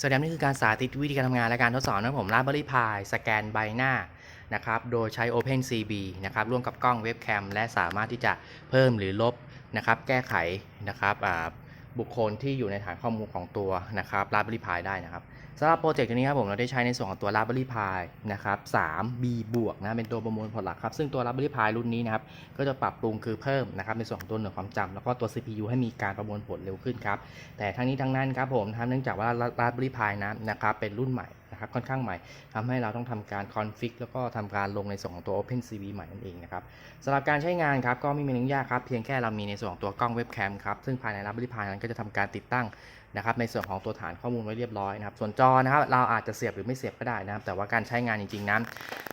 สวัสดีครับนี่คือการสาธิตวิธีการทำงานและการทดสอบนะผม Raspberry Pi สแกนใบหน้านะครับโดยใช้ OpenCB นะครับร่วมกับกล้องเว็บแคมและสามารถที่จะเพิ่มหรือลบนะครับแก้ไขนะครับบุคคลที่อยู่ในฐานข้อมูลของตัวนะครับ Raspberry Pi ได้นะครับ สำหรับโปรเจกต์ตัวนี้ครับผมเราได้ใช้ในส่วนของตัว Raspberry Pi นะครับ 3B บวกนะเป็นตัวประมวลผลหลักครับ ซึ่งตัว Raspberry Pi รุ่นนี้นะครับ ก็จะปรับปรุงคือเพิ่มนะครับในส่วนของตัวหน่วยความจำแล้วก็ตัว CPU ให้มีการประมวลผลเร็วขึ้นครับ แต่ทั้งนี้ทั้งนั้นครับผมทำเนื่องจากว่า Raspberry Pi นะนะครับเป็นรุ่นใหม่นะครับค่อนข้างใหม่ทำให้เราต้องทำการคอนฟิกแล้วก็ทำการลงในส่วนของตัว OpenCV ใหม่นั่นเองนะครับสำหรับการใช้งานครับก็ไม่มีเรื่องยากครับเพียงแค่เรามีในส่วนของตัวกล้องเว็บแคมครับซึ่งภายใน Raspberry Pi นั้นก็จะทำการติดตั้ง นะครับในส่วนของตัวฐานข้อมูลไว้เรียบร้อยนะครับส่วนจอนะครับเราอาจจะเสียบหรือไม่เสียบก็ได้นะครับ แต่ว่าการใช้งานจริงๆนั้น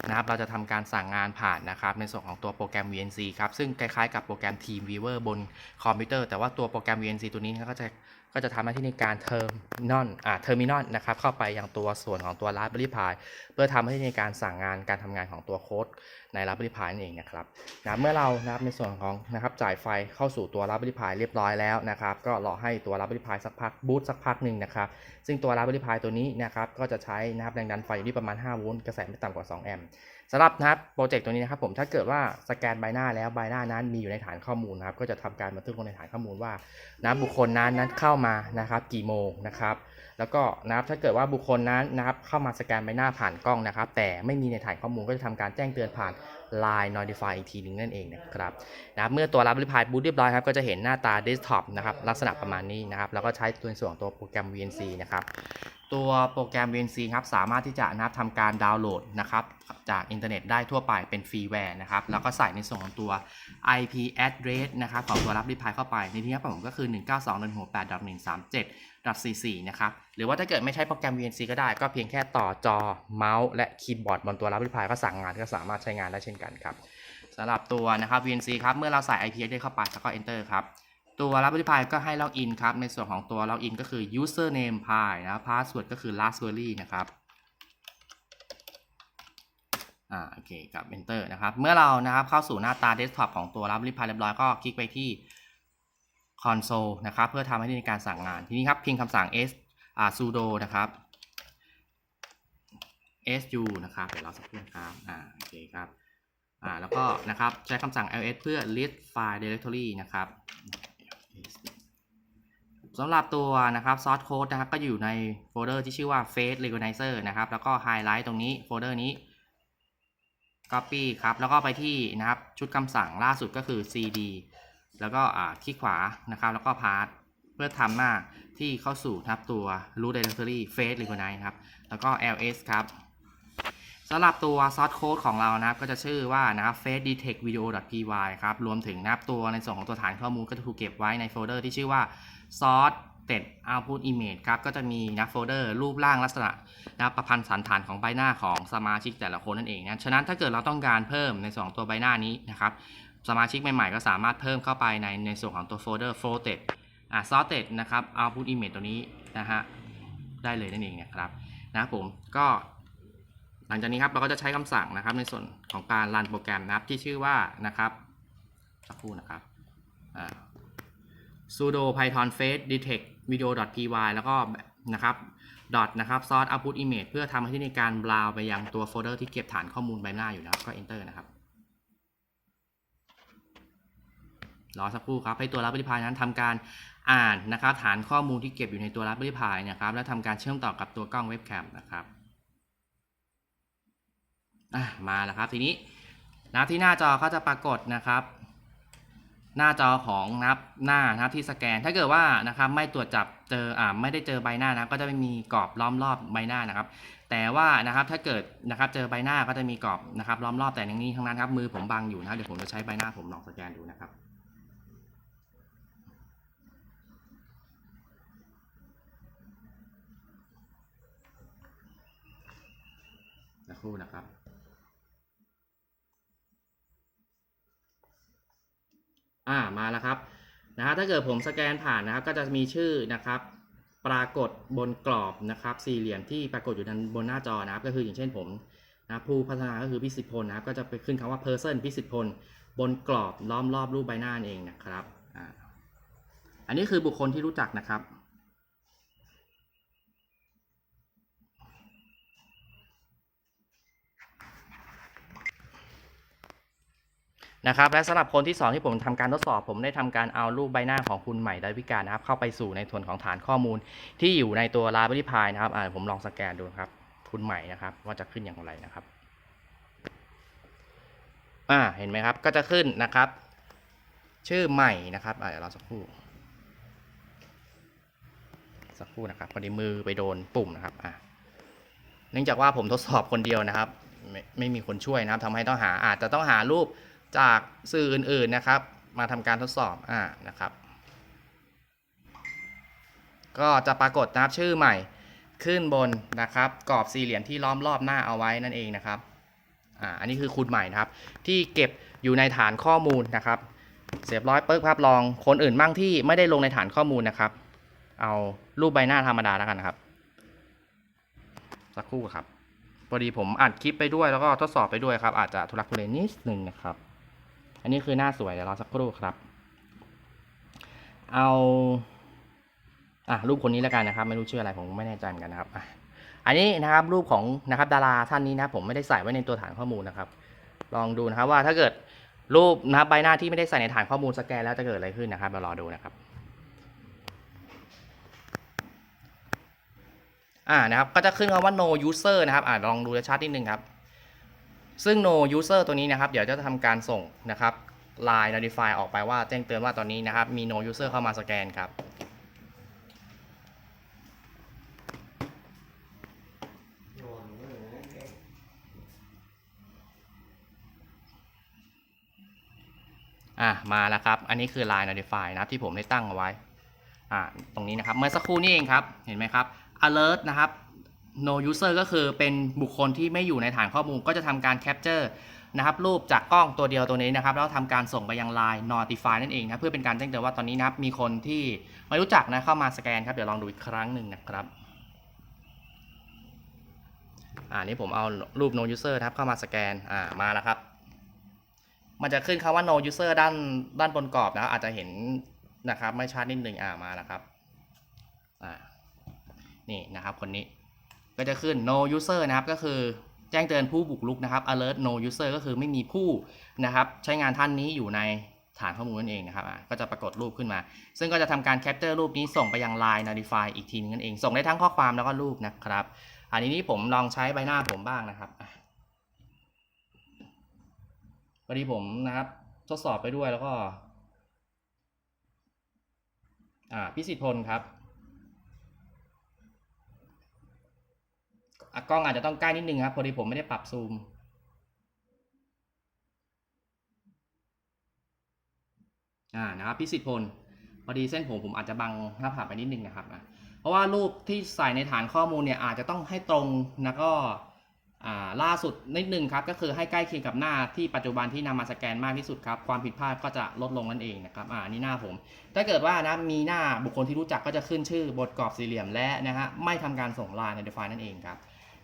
นะครับเราจะทำการสั่งงานผ่านนะครับในส่วนของตัวโปรแกรม VNC ครับซึ่งคล้ายๆกับโปรแกรม TeamViewer บนคอมพิวเตอร์ แต่ว่าตัวโปรแกรม VNC ตัวนี้ก็จะ ก็จะทำหน้าที่ในการเทอร์มินอลอ่าเทอร์มินอลนะครับเข้าไปยังตัวส่วนของตัว Raspberry Pi เพื่อทำให้ในการสั่งงานการทำงานของตัวโค้ดใน Raspberry Pi นั่นเองนะครับนะเมื่อเรานะครับในส่วนของนะครับจ่ายไฟเข้าสู่ตัว Raspberry Pi เรียบร้อยแล้วนะครับก็รอให้ตัว Raspberry Pi สักพักบูตสักพักหนึ่งนะครับซึ่งตัว Raspberry Pi ตัวนี้นะครับก็จะใช้นะครับแรงดันไฟอยู่ที่ประมาณ5โวลต์กระแสไม่ต่ำกว่า2แอมป์สำหรับนะครับโปรเจกต์ตัวนี้นะครับผมถ้าเกิดว่าสแกนใบหน้าแล้วใบหน้านั้นมีอยู่ในฐานข้อมูลนะครับก็จะทำการบันทึกลงในฐานข้อมูลว่านะบุคคลนั้นนั้นเข้ามานะครับกี่โมงนะครับแล้วก็นะครับถ้าเกิดว่าบุคคลนั้นนะครับเข้ามาสแกนใบหน้าผ่านกล้องนะครับ แต่ไม่มีในฐานข้อมูลก็จะทำการแจ้งเตือนผ่าน Line Notify อีกทีหนึงนั่นเองนะครับนะครับเมื่อตัว Raspberry Pi บูตเรียบร้อยครับก็จะเห็นหน้าตา Desktop นะครับลักษณะประมาณนี้นะครับแล้วก็ใช้ตัวส่วนของตัวโปรแกรม VNC นะครับตัวโปรแกรม VNC ครับสามารถที่จะนะครับทำการดาวน์โหลดนะครับจากอินเทอร์เน็ตได้ทั่วไปเป็นฟรีแวร์นะครับแล้วก็ใส่ในส่วนของตัว IP address นะครับของตัว Raspberry Pi เข้าไป ในที่นี้ผมก็คือ 192.168.137.44 นะครับหรือว่าถ้าเกิดไม่ใช้โปรแกรม VNC ก็ได้ก็เพียงแค่ต่อจอเมาส์และคีย์บอร์ดบนตัว Raspberry Pi ก็สั่งงานก็สามารถใช้งานได้เช่นกันครับสำหรับตัวนะครับ VNC ครับเมื่อเราใส่ IP address เข้าไปแล้วก็ enter ครับ ตัว Raspberry Pi ก็ให้ล็อกอินครับ ในส่วนของตัวล็อกอินก็คือ username Pi นะ password ก็คือ Raspberry นะครับอ่าโอเคครับ enter นะครับ เมื่อเรานะครับเข้าสู่หน้าตา desktop ของตัว Raspberry Pi เรียบร้อยก็คลิกไปที่ console นะครับเพื่อทำให้ในการสั่งงาน ทีนี้ครับพิมพ์คำสั่ง s อ่า sudo นะครับ su นะครับเดี๋ยวเราสักครู่นะครับอ่าโอเคครับอ่าแล้วก็นะครับใช้คำสั่ง ls เพื่อ list file directory นะครับ สำหรับตัวนะครับ source code นะครับก็อยู่ในโฟลเดอร์ที่ชื่อว่า face recognizer นะครับ แล้วก็ highlight ตรงนี้โฟลเดอร์นี้ copy ครับ แล้วก็ไปที่นะครับชุดคำสั่งล่าสุดก็คือ cd แล้วก็คลิกขวานะครับ แล้วก็ path เพื่อทำหน้าที่เข้าสู่นะครับตัว root directory face recognize ครับ แล้วก็ ls ครับ สำหรับตัว source code ของเรานะครับ ก็จะชื่อว่านะครับ face detect video py ครับ รวมถึงนะครับตัวในส่วนของตัวฐานข้อมูลก็จะถูกเก็บไว้ในโฟลเดอร์ที่ชื่อว่า source เ e d output image ครับ ก็จะมีนะโฟลเดอร์รูปร่างลักษณะนะประพันธ์สันฐานของใบหน้าของสมาชิกแต่ละคนนั่นเองนะ ฉะนั้นถ้าเกิดเราต้องการเพิ่มในส่วนของตัวใบหน้านี้นะครับ สมาชิกใหม่ๆ ก็สามารถเพิ่มเข้าไปในในส่วนของตัวโฟลเดอร์ floated อ่า sorted นะครับ output image ตัวนี้นะฮะ ได้เลยนั่นเองนะครับ นะครับผม ก็ หลังจากนี้ครับเราก็จะใช้คำสั่งนะครับในส่วนของการรันโปรแกรมนะครับที่ชื่อว่านะครับสักครู่นะครับ sudo python face detect video py แล้วก็นะครับ dot นะครับ source output image เพื่อทำให้ในการบราวไปยังตัวโฟลเดอร์ที่เก็บฐานข้อมูลใบหน้าอยู่นะครับก็ enter นะครับรอสักครู่ครับให้ตัว Raspberry Pi นั้นทำการอ่านนะครับฐานข้อมูลที่เก็บอยู่ในตัว Raspberry Pi นะครับ แล้วทำการเชื่อมต่อกับตัวกล้องเว็บแคมนะครับ อะมาแล้วครับทีนี้นะที่หน้าจอก็จะปรากฏนะครับ หน้าจอของนับหน้านะครับที่สแกนถ้าเกิดว่านะครับไม่ตรวจจับเจออ่าไม่ได้เจอใบหน้านะก็จะไม่มีกรอบล้อมรอบใบหน้านะครับ แต่ว่านะครับถ้าเกิดนะครับเจอใบหน้าก็จะมีกรอบนะครับล้อมรอบแต่อย่างนี้ทั้งนั้นครับมือผมบังอยู่นะเดี๋ยวผมจะใช้ใบหน้าผมลองสแกนดูนะครับสักครู่นะครับ อ่ามาแล้วครับนะฮะถ้าเกิดผมสแกนผ่านนะครับก็จะมีชื่อนะครับ ปรากฏบนกรอบนะครับสี่เหลี่ยมที่ปรากฏอยู่บนหน้าจอนะครับ ก็คืออย่างเช่นผมนะผู้พัฒนาก็คือพิสิทธิ์พลนะครับ ก็จะไปขึ้นคำว่า person พิสิทธิ์พล บนกรอบล้อมรอบรูปใบหน้านั่นเองนะครับอ่าอันนี้คือบุคคลที่รู้จักนะครับ นะครับและสำหรับคนที่สองที่ผมทำการทดสอบ ผมได้ทำการเอารูปใบหน้าของคุณใหม่ดาวิกานะครับ เข้าไปสู่ในส่วนของฐานข้อมูลที่อยู่ในตัว Raspberry Pi นะครับอ่าผมลองสแกนดูครับ คุณใหม่นะครับ ว่าจะขึ้นอย่างไรนะครับอ่าเห็นไหมครับก็จะขึ้นนะครับ ชื่อใหม่นะครับอ่าเดี๋ยวเราสักครู่สักครู่นะครับพอดีมือไปโดนปุ่มนะครับอ่าเนื่องจากว่าผมทดสอบคนเดียวนะครับ ไม่ไม่มีคนช่วยนะครับทำให้ต้องหาอาจจะต้องหารูป จากสื่ออื่นๆนะครับ มาทำการทดสอบอ่านะครับ ก็จะปรากฏนะครับชื่อใหม่ขึ้นบนนะครับ กรอบสี่เหลี่ยมที่ล้อมรอบหน้าเอาไว้นั่นเองนะครับอ่าอันนี้คือคุณใหม่นะครับ ที่เก็บอยู่ในฐานข้อมูลนะครับ เสียบร้อยเปิ๊กครับลองคนอื่นบ้างที่ไม่ได้ลงในฐานข้อมูลนะครับ เอารูปใบหน้าธรรมดาแล้วกันนะครับสักครู่ครับพอดีผมอัดคลิปไปด้วยแล้วก็ทดสอบไปด้วยครับ อาจจะทุลักทุเลนิดนึงนะครับ อันนี้คือหน้าสวยเดี๋ยวรอสักครู่ครับ เอาอะรูปคนนี้แล้วกันนะครับ ไม่รู้ชื่ออะไรผมไม่แน่ใจเหมือนกันนะครับอะอันนี้นะครับรูปของนะครับดาราท่านนี้นะผมไม่ได้ใส่ไว้ในตัวฐานข้อมูลนะครับ ลองดูนะครับว่าถ้าเกิดรูปนะครับใบหน้าที่ไม่ได้ใส่ในฐานข้อมูลสแกนแล้วจะเกิดอะไรขึ้นนะครับเรารอดูนะครับอ่านะครับก็จะขึ้นคำว่า no user นะครับอ่าลองดูชัดนิดนึงครับ ซึ่ง no user ตัวนี้นะครับ เดี๋ยวจะทำการส่งนะครับ line notify ออกไปว่าแจ้งเตือนว่าตอนนี้นะครับ มี no user เข้ามาสแกนครับ อะ มาแล้วครับ อันนี้คือ line notify นะครับที่ผมได้ตั้งเอาไว้ อ่า ตรงนี้นะครับ เมื่อสักครู่นี้เองครับ เห็นไหมครับ alert นะครับ no user ก็คือเป็นบุคคลที่ไม่อยู่ในฐานข้อมูล ก็จะทำการ capture นะครับรูปจากกล้องตัวเดียวตัวนี้นะครับแล้วทำการส่งไปยัง line notify นั่นเองนะเพื่อเป็นการแจ้งเตือนว่าตอนนี้นะครับมีคนที่ไม่รู้จักนะเข้ามาสแกนครับเดี๋ยวลองดูอีกครั้งหนึ่งนะครับอ่านี่ผมเอารูป no user นะครับเข้ามาสแกนอ่ามาแล้วครับ มันจะขึ้นคำว่า no user ด้านด้านบนกรอบนะครับอาจจะเห็นนะครับไม่ชัดนิดหนึ่งอ่ามาแล้วครับอ่านี่นะครับคนนี้ ก็จะขึ้น no user นะครับก็คือแจ้งเตือนผู้บุกรุกนะครับ alert no user ก็คือไม่มีผู้นะครับใช้งานท่านนี้อยู่ในฐานข้อมูลนั่นเองนะครับก็จะปรากฏรูปขึ้นมา ซึ่งก็จะทำการแคปเจอร์รูปนี้ส่งไปยัง line notify อีกทีนึงนั่นเอง ส่งได้ทั้งข้อความแล้วก็รูปนะครับ อันนี้นี่ผมลองใช้ใบหน้าผมบ้างนะครับพอดีผมนะครับทดสอบไปด้วยแล้วก็ อ่าพิสิทธ์พลครับ อะ กล้องอาจจะต้องใกล้นิดนึงครับพอดีผมไม่ได้ปรับซูมอ่านะครับพิสิทธิ์พลพอดีเส้นผมผมอาจจะบังหน้าผากไปนิดนึงนะครับอะเพราะว่ารูปที่ใส่ในฐานข้อมูลเนี่ยอาจจะต้องให้ตรงแล้วก็อ่าล่าสุดนิดนึงครับก็คือให้ใกล้เคียงกับหน้าที่ปัจจุบันที่นำมาสแกนมากที่สุดครับความผิดพลาดก็จะลดลงนั่นเองนะครับอ่านี่หน้าผม ถ้าเกิดว่านะมีหน้าบุคคลที่รู้จักก็จะขึ้นชื่อบทกรอบสี่เหลี่ยมและนะฮะไม่ทำการส่งไลน์ใน define นั่นเองครับ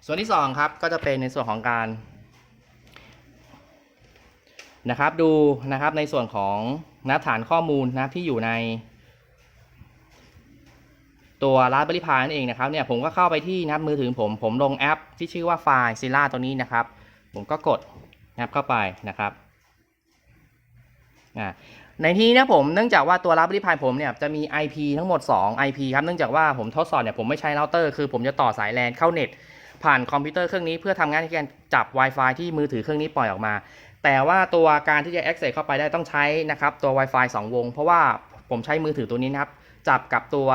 ส่วนที่2ครับก็จะเป็นในส่วนของการนะครับดูนะครับในส่วนของนะฐานข้อมูลนะที่อยู่ใน ตัว Raspberry Pi นั่นเองนะครับเนี่ยผมก็เข้าไปที่นับมือถือผมผมลงแอปที่ชื่อว่าไฟล์ Zilla ตัวนี้นะครับ ผมก็กดนะครับเข้าไปนะครับอ่าในที่นี้นะผมเนื่องจากว่าตัว Raspberry Pi ผมเนี่ยจะมี IP ทั้งหมด 2 IP ครับเนื่องจากว่าผมทดสอบเนี่ยผมไม่ใช้เราเตอร์คือผมจะต่อสาย LAN เข้าเน็ต ผ่านคอมพิวเตอร์เครื่องนี้เพื่อทำงานในการจับ Wi-Fi ที่มือถือเครื่องนี้ปล่อยออกมา แต่ว่าตัวการที่จะ access เข้าไปได้ต้องใช้นะครับตัว Wi-Fi 2 วง เพราะว่าผมใช้มือถือตัวนี้นะครับจับกับตัว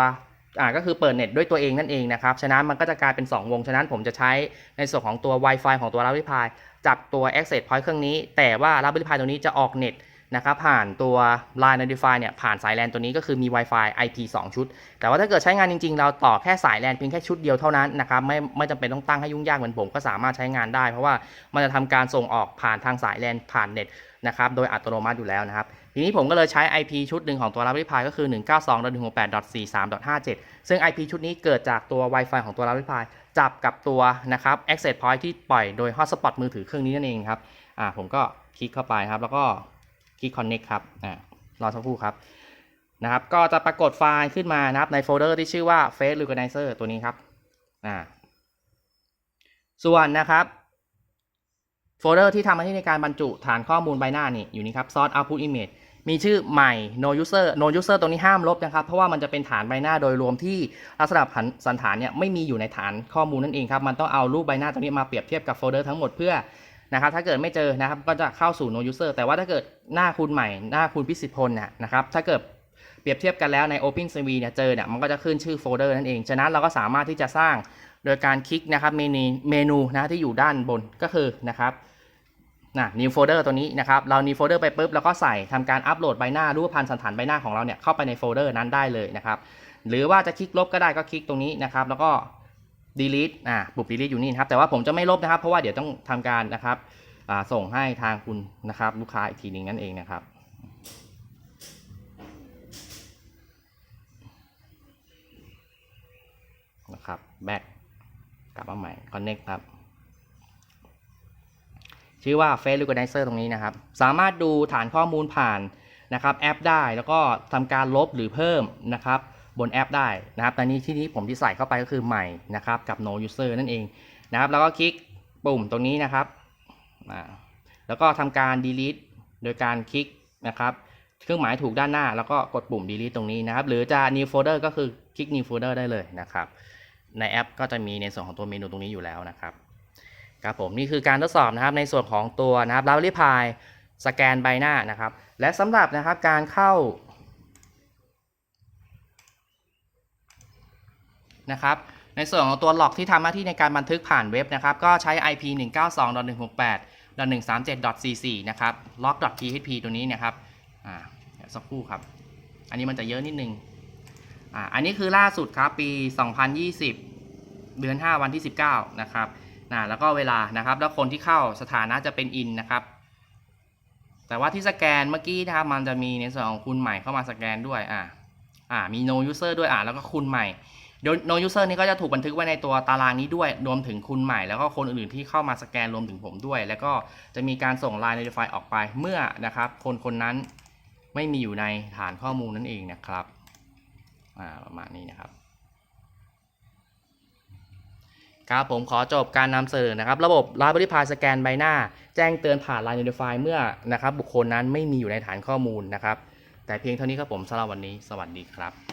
อ่าก็คือเปิดเน็ตด้วยตัวเองนั่นเองนะครับ ฉะนั้นมันก็จะกลายเป็น 2 วง ฉะนั้นผมจะใช้ในส่วนของตัว Wi-Fi ของตัว Raspberry Pi จับตัว access point เครื่องนี้ แต่ว่า Raspberry Pi ตัวนี้จะออกเน็ต นะครับผ่านตัว Line Notify เนี่ยผ่านสาย LAN ตัวนี้ก็คือมี Wi-Fi IP 2 ชุด แต่ว่าถ้าเกิดใช้งานจริงๆ เราต่อแค่สาย LAN เพียงแค่ชุดเดียวเท่านั้นนะครับไม่ไม่จำเป็นต้องตั้งให้ยุ่งยากเหมือนผมก็สามารถใช้งานได้ เพราะว่ามันจะทำการส่งออกผ่านทางสาย LAN ผ่านเน็ตนะครับโดยอัตโนมัติอยู่แล้วนะครับทีนี้ผมก็เลยใช้ IP ชุดหนึ่งของตัว Raspberry Pi ก็คือ 192.168.43.57 ซึ่ง IP ชุดนี้เกิดจากตัว Wi-Fi ของตัว Raspberry Pi จับกับตัวนะครับ Access Point ที่ปล่อยโดย Hotspot มือถือเครื่องนี้นั่นเองครับอ่าผมก็คลิกเข้าไปครับแล้วก็ คลิก Connect ครับอ่ารอสักครู่ครับนะครับ ก็จะปรากฏไฟล์ขึ้นมานะครับในโฟลเดอร์ที่ชื่อว่า Face Recognizer ตัวนี้ครับอ่าส่วนนะครับโฟลเดอร์ที่ทำหน้าที่ในการบรรจุฐานข้อมูลใบหน้านี่อยู่นี่ครับ source output image มีชื่อใหม่ no user no user ตรงนี้ห้ามลบนะครับ เพราะว่ามันจะเป็นฐานใบหน้าโดยรวมที่ลักษณะสันฐานเนี่ยไม่มีอยู่ในฐานข้อมูลนั่นเองครับ มันต้องเอารูปใบหน้าตรงนี้มาเปรียบเทียบกับโฟลเดอร์ทั้งหมดเพื่อ นะครับถ้าเกิดไม่เจอนะครับก็จะเข้าสู่ no user แต่ว่าถ้าเกิดหน้าคุณใหม่หน้าคุณพิสิทธิ์พลเนี่ยนะครับถ้าเกิดเปรียบเทียบกันแล้วใน Open CV เนี่ยเจอเนี่ยมันก็จะขึ้นชื่อโฟลเดอร์นั่นเอง ฉะนั้นเราก็สามารถที่จะสร้างโดยการคลิกนะครับเมนูเมนูนะที่อยู่ด้านบนก็คือนะครับนะ new folder ตัวนี้นะครับ เรา new folder ไปปุ๊บ แล้วก็ใส่ทำการอัปโหลดใบหน้ารูปพันธ์สันฐานใบหน้าของเราเนี่ยเข้าไปในโฟลเดอร์นั้นได้เลยนะครับ หรือว่าจะคลิกลบก็ได้ก็คลิกตรงนี้นะครับ แล้วก็ delete อ่าปุ่ม delete อยู่นี่นะครับ แต่ว่าผมจะไม่ลบนะครับ เพราะว่าเดี๋ยวต้องทำการนะครับอ่าส่งให้ทางคุณนะครับ ลูกค้าอีกทีหนึงนั่นเองนะครับนะครับ back กลับมาใหม่ connect ครับ ชื่อว่า Face Recognizer ตรงนี้นะครับ สามารถดูฐานข้อมูลผ่านนะครับแอปได้แล้วก็ทำการลบหรือเพิ่มนะครับ บนแอปได้นะครับต่นี้ที่นี้ผมที่ใส่เข้าไปก็คือใหม่นะครับกับ no user นั่นเองนะครับ แล้วก็คลิกปุ่มตรงนี้นะครับแล้วก็ทำการ delete โดยการคลิกนะครับ เครื่องหมายถูกด้านหน้า แล้วก็กดปุ่ม delete ตรงนี้นะครับ หรือจะ new folder ก็คือคลิก new folder ได้เลยนะครับ ในแอปก็จะมีในส่วนของตัวเมนูตรงนี้อยู่แล้วนะครับครับผมนี่คือการทดสอบนะครับในส่วนของตัวนะครับ Raspberry Pi สแกนใบหน้านะครับ และสำหรับนะครับการเข้า นะครับในส่วนของตัวหลอกที่ทำหน้าที่ในการบันทึกผ่านเว็บนะครับ ก็ใช้ IP 192.168.137.44 นะครับ log.php ตัวนี้นะครับอ่าเดี๋ยวสักครู่ครับ อันนี้มันจะเยอะนิดนึงอ่าอันนี้คือล่าสุดครับ ปี 2020 เดือน 5 วันที่ 19 นะครับนะแล้วก็เวลานะครับ แล้วคนที่เข้าสถานะจะเป็น in นะครับ แต่ว่าที่สแกนเมื่อกี้นะครับมันจะมีในส่วนของคุณใหม่เข้ามาสแกนด้วย อ่า อ่า มี no user ด้วย อ่า แล้วก็คุณใหม่ ดย no user นี้ก็จะถูกบันทึกไว้ในตัวตารางนี้ด้วย รวมถึงคุณใหม่แล้วก็คนอื่นๆที่เข้ามาสแกนรวมถึงผมด้วย แล้วก็จะมีการส่ง line notify ออกไปเมื่อนะครับคนคนนั้นไม่มีอยู่ในฐานข้อมูลนั่นเองนะครับประมาณนี้นะครับครับผมขอจบการนำเสนอนะครับ ระบบ Raspberry Pi สแกนใบหน้า แจ้งเตือนผ่าน Line Notify เมื่อนะครับบุคคลนั้นไม่มีอยู่ในฐานข้อมูลนะครับ แต่เพียงเท่านี้ครับผมสำหรับวันนี้ สวัสดีครับ